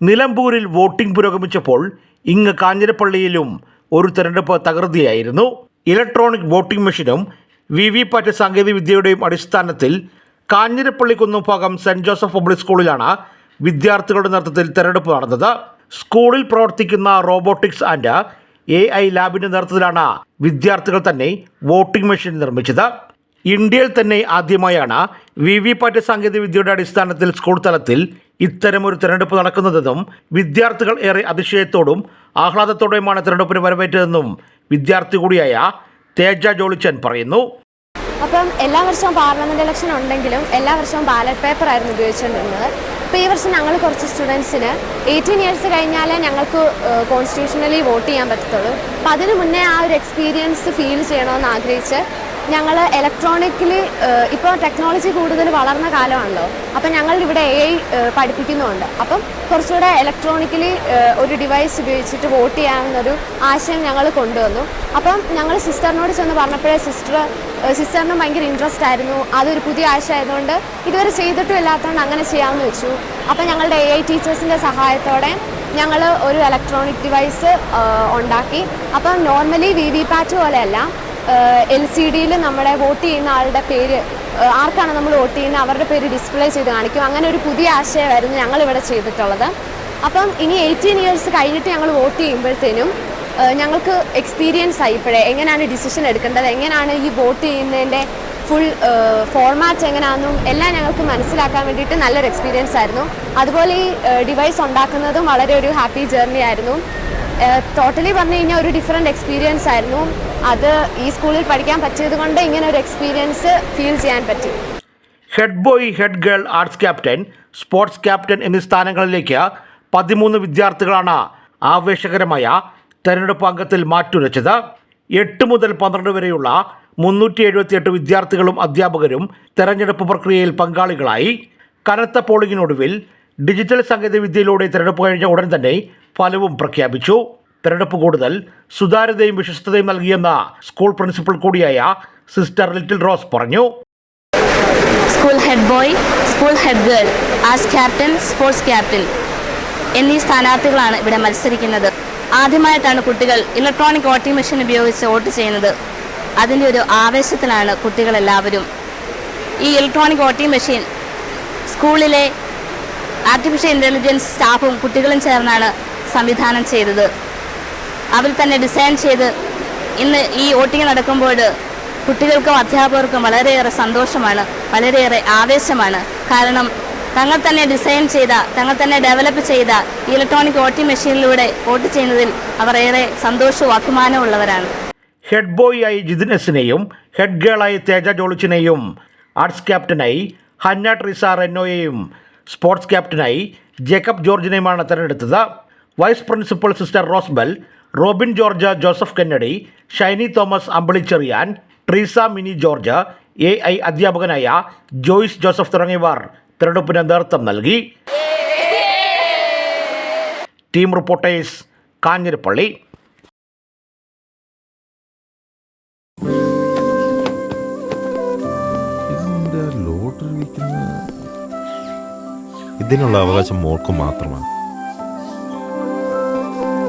നിലമ്പൂരിൽ വോട്ടിംഗ് പുരോഗമിച്ചപ്പോൾ ഇങ്ങ് കാഞ്ഞിരപ്പള്ളിയിലും ഒരു തെരഞ്ഞെടുപ്പ് തകൃതിയായിരുന്നു. ഇലക്ട്രോണിക് വോട്ടിംഗ് മെഷീനും വി വി പാറ്റ് സാങ്കേതികവിദ്യയുടെയും അടിസ്ഥാനത്തിൽ Kanjirappally Kunnumbhagam Saint Joseph public സ്കൂളിലാണ് വിദ്യാർത്ഥികളുടെ നേതൃത്വത്തിൽ തെരഞ്ഞെടുപ്പ് നടന്നത്. സ്കൂളിൽ പ്രവർത്തിക്കുന്ന റോബോട്ടിക്സ് ആൻഡ് എ ഐ ലാബിന്റെ നേതൃത്വത്തിലാണ് വിദ്യാർത്ഥികൾ തന്നെ വോട്ടിംഗ് മെഷീൻ നിർമ്മിച്ചത്. ഇന്ത്യയിൽ തന്നെ ആദ്യമായാണ് വി വി പാറ്റ് സാങ്കേതിക വിദ്യയുടെ അടിസ്ഥാനത്തിൽ സ്കൂൾ തലത്തിൽ ഇത്തരമൊരു തെരഞ്ഞെടുപ്പ് നടക്കുന്നതെന്നും വിദ്യാർത്ഥികൾ ഏറെ അതിശയത്തോടും ആഹ്ലാദത്തോടെയുമാണ് തെരഞ്ഞെടുപ്പിന് വരവേറ്റതെന്നും വിദ്യാർത്ഥി കൂടിയായ തേജ ജോളിച്ചൻ പറയുന്നു. അപ്പം എല്ലാ വർഷവും പാർലമെന്റ് ഇലക്ഷൻ ഉണ്ടെങ്കിലും എല്ലാ വർഷവും ബാലറ്റ് പേപ്പർ ആയിരുന്നു ഉപയോഗിച്ചുകൊണ്ടിരുന്നത്. അപ്പോൾ ഈ വർഷം ഞങ്ങൾ കുറച്ച് സ്റ്റുഡൻസിന് എയ്റ്റീൻ ഇയേഴ്സ് കഴിഞ്ഞാലേ ഞങ്ങൾക്ക് കോൺസ്റ്റിറ്റ്യൂഷണലി വോട്ട് ചെയ്യാൻ പറ്റത്തുള്ളൂ. അപ്പോൾ അതിന് മുന്നേ ആ ഒരു എക്സ്പീരിയൻസ് ഫീൽ ചെയ്യണമെന്ന് ആഗ്രഹിച്ച് ഞങ്ങൾ ഇലക്ട്രോണിക്കലി ഇപ്പോൾ ടെക്നോളജി കൂടുതൽ വളർന്ന കാലമാണല്ലോ. അപ്പം ഞങ്ങൾ ഇവിടെ എ ഐ പഠിപ്പിക്കുന്നുമുണ്ട് അപ്പം കുറച്ചുകൂടെ ഇലക്ട്രോണിക്കലി ഒരു ഡിവൈസ് ഉപയോഗിച്ചിട്ട് വോട്ട് ചെയ്യാവുന്നൊരു ആശയം ഞങ്ങൾ കൊണ്ടുവന്നു. അപ്പം ഞങ്ങൾ സിസ്റ്ററിനോട് ചെന്ന് പറഞ്ഞപ്പോഴേ സിസ്റ്റർ സിസ്റ്ററിനും ഭയങ്കര ഇൻട്രസ്റ്റ് ആയിരുന്നു. അതൊരു പുതിയ ആശയമായതുകൊണ്ട് ഇതുവരെ ചെയ്തിട്ടും ഇല്ലാത്തതുകൊണ്ട് അങ്ങനെ ചെയ്യാമെന്ന് വെച്ചു. അപ്പം ഞങ്ങളുടെ എ ഐ ടീച്ചേഴ്സിന്റെ സഹായത്തോടെ ഞങ്ങൾ ഒരു ഇലക്ട്രോണിക് ഡിവൈസ് ഉണ്ടാക്കി. അപ്പം നോർമലി വി വി പാറ്റ് പോലെയല്ല എൽ സി ഡിയിൽ നമ്മുടെ വോട്ട് ചെയ്യുന്ന ആളുടെ പേര് ആർക്കാണ് നമ്മൾ വോട്ട് ചെയ്യുന്നത്? അവരുടെ പേര് ഡിസ്പ്ലേ ചെയ്ത് കാണിക്കും. അങ്ങനെ ഒരു പുതിയ ആശയമായിരുന്നു ഞങ്ങൾ ഇവിടെ ചെയ്തിട്ടുള്ളത്. അപ്പം ഇനി എയ്റ്റീൻ ഇയേഴ്സ് കഴിഞ്ഞിട്ട് ഞങ്ങൾ വോട്ട് ചെയ്യുമ്പോഴത്തേനും ഞങ്ങൾക്ക് എക്സ്പീരിയൻസ് ആയി ഇപ്പോഴേ. എങ്ങനെയാണ് ഡിസിഷൻ എടുക്കേണ്ടത്? എങ്ങനെയാണ് ഈ വോട്ട് ചെയ്യുന്നതിന്റെ ഫുൾ ഫോർമാറ്റ് എങ്ങനെയാണെന്നും എല്ലാം ഞങ്ങൾക്ക് മനസ്സിലാക്കാൻ വേണ്ടിയിട്ട് നല്ലൊരു എക്സ്പീരിയൻസ് ആയിരുന്നു. അതുപോലെ ഈ ഡിവൈസ് ഉണ്ടാക്കുന്നതും വളരെ ഒരു ഹാപ്പി ജേർണി ആയിരുന്നു. ടോട്ടലി പറഞ്ഞു കഴിഞ്ഞാൽ ഒരു ഡിഫറെന്റ് എക്സ്പീരിയൻസ് ആയിരുന്നു. അത് ഈ സ്കൂളിൽ പഠിക്കാൻ പറ്റിയത് കൊണ്ട് ഇങ്ങനെ ഒരു എക്സ്പീരിയൻസ് ഫീൽ ചെയ്യാൻ പറ്റി. Head boy head girl arts captain sports captain എന്നീ സ്ഥാനങ്ങളിലേക്ക് പതിമൂന്ന് വിദ്യാർത്ഥികളാണ് ആവേശകരമായ തെരഞ്ഞെടുപ്പ് അംഗത്തിൽ മാറ്റുരച്ചത്. എട്ട് മുതൽ പന്ത്രണ്ട് വരെയുള്ള മുന്നൂറ്റി എഴുപത്തിയെട്ട് വിദ്യാർത്ഥികളും അധ്യാപകരും തെരഞ്ഞെടുപ്പ് പ്രക്രിയയിൽ പങ്കാളികളായി. കനത്ത പോളിംഗിനൊടുവിൽ ഡിജിറ്റൽ സാങ്കേതികവിദ്യയിലൂടെ തിരഞ്ഞെടുപ്പ് കഴിഞ്ഞ ഉടൻ തന്നെ ഫലവും പ്രഖ്യാപിച്ചു. തെരഞ്ഞെടുപ്പ് കൂടുതൽ സുതാര്യതയും വിശ്വസ്തതയും നൽകിയെന്ന സ്കൂൾ പ്രിൻസിപ്പൽ കൂടിയായ സിസ്റ്റർ ലിറ്റിൽ റോസ് പറഞ്ഞു. School head boy school head girl as captain sports captain എന്നീ സ്ഥാനാർത്ഥികളാണ് ഇവിടെ മത്സരിക്കുന്നത്. ആദ്യമായിട്ടാണ് കുട്ടികൾ ഇലക്ട്രോണിക് വോട്ടിംഗ് മെഷീൻ ഉപയോഗിച്ച് വോട്ട് ചെയ്യുന്നത്. അതിന്റെ ഒരു ആവേശത്തിലാണ് കുട്ടികളെല്ലാവരും. ഈ ഇലക്ട്രോണിക് വോട്ടിംഗ് മെഷീൻ സ്കൂളിലെ ആർട്ടിഫിഷ്യൽ ഇന്റലിജൻസ് സ്റ്റാഫും കുട്ടികളും ചേർന്നാണ് സംവിധാനം ചെയ്തത്. അവർ തന്നെ ഡിസൈൻ ചെയ്ത് ഇന്ന് ഈ വോട്ടിംഗ് നടക്കുമ്പോൾ കുട്ടികൾക്കും അധ്യാപകർക്കും വളരെയേറെ സന്തോഷമാണ് വളരെയേറെ ആവേശമാണ്. കാരണം തങ്ങൾ തന്നെ ഡിസൈൻ ചെയ്ത തങ്ങൾ തന്നെ ഡെവലപ്പ് ചെയ്ത ഇലക്ട്രോണിക് വോട്ടിംഗ് മെഷീനിലൂടെ വോട്ട് ചെയ്യുന്നതിൽ അവർ ഏറെ സന്തോഷവും അഭിമാനവും ഉള്ളവരാണ്. ഹെഡ് ബോയ് ആയി ജിതിൻ എസിനെയും ഹെഡ് ഗേളായി തേജ ജോളിച്ചിനെയും ആർട്സ് ക്യാപ്റ്റനായി ഹന്ന ട്രിസ റെന്നോയെയും സ്പോർട്സ് ക്യാപ്റ്റനായി ജേക്കബ് ജോർജിനെയുമാണ് തിരഞ്ഞെടുത്തത്. Vice principal sister Rosebel Robin George Joseph Kennedy Shiny Thomas Ambili Cheriyan Treesa Mini George A I അധ്യാപകനായ ജോയിസ് ജോസഫ് തുടങ്ങിയവർ തിരഞ്ഞെടുപ്പിന് നേതൃത്വം നൽകി. Team reporters Kanjirappally. ഇതിനുള്ള അവകാശം മോൾക്ക് മാത്രമാണ്.